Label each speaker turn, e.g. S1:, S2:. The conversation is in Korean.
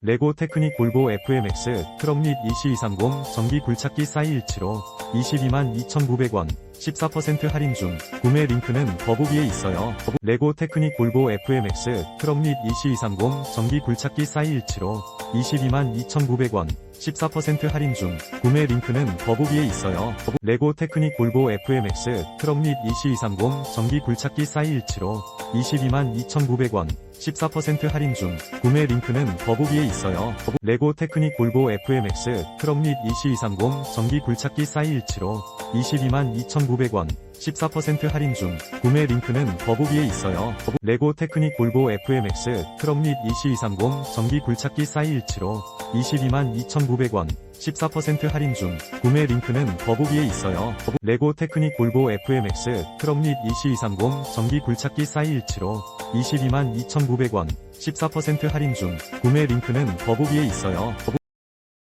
S1: 레고 테크닉 볼보 FMX 트럭 및 EC230 전기 굴착기 사이 1치로 22만 2,900원 14% 할인 중 구매 링크는 더보기에 있어요. 레고 테크닉 볼보 FMX 트럭 및 EC230 전기 굴착기 사이 1치로 22만 2,900원 14% 할인 중 구매 링크는 더보기에 있어요. 레고 테크닉 볼보 FMX 트럭 및 EC230 전기 굴착기 사이 1치로 22만 2,900원 14% 할인 중 구매 링크는 더보기에 있어요. 레고 테크닉 볼보 FMX 트럭 및 EC230 전기 굴착기 사이 1치로 22만 2,900원 14% 할인 중 구매 링크는 더보기에 있어요. 레고 테크닉 볼보 FMX 트럭 및 EC230 전기 굴착기 사이 1치로 22만 2,900원 14% 할인 중 구매 링크는 더보기에 있어요. 레고 테크닉 볼보 FMX 트럭 및 EC230 전기 굴착기 사이 1치로 22만 2,900원 14% 할인 중 구매 링크는 더보기에 있어요.